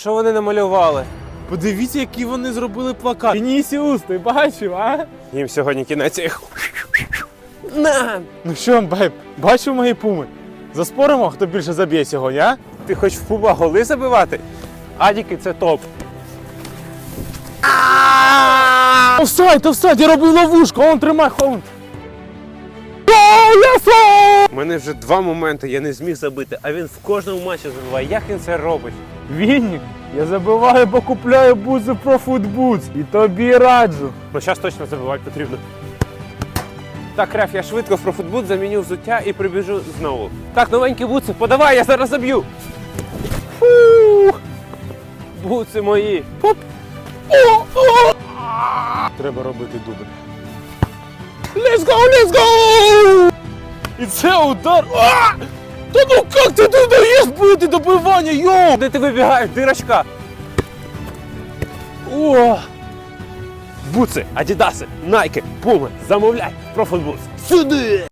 Що вони намалювали? Подивіться, які вони зробили плакат. Вінісіус, ти бачив, а? Їм сьогодні кінець їх. На! Ну що, бейб, бачив мої пуми? Заспоримо, хто більше заб'є сьогодні, а? Ти хоч в пуба голи забивати? Адіки це топ. Офсайд, офсайд, я робив ловушку, он тримай хоунд. У мене вже два моменти, я не зміг забити, а він в кожному матчі забиває. Як він це робить? Вінник, я забиваю, бо купляю бутси про футбутс. І тобі раджу. Ну зараз точно забивати потрібно. Так, Реф, я швидко в профутбут заміню взуття і прибіжу знову. Так, новенькі бутси, подавай, я зараз заб'ю. Фух. Бутси мої. Поп. О, о. Треба робити дубль. Let's go, let's go! І це удар. А! Та ну як ти не даєш бити добивання, йоу! Де ти вибігаєш, дирочка? О! Буци, адідаси, найки, пуми, замовляй, профутбус. Сюди!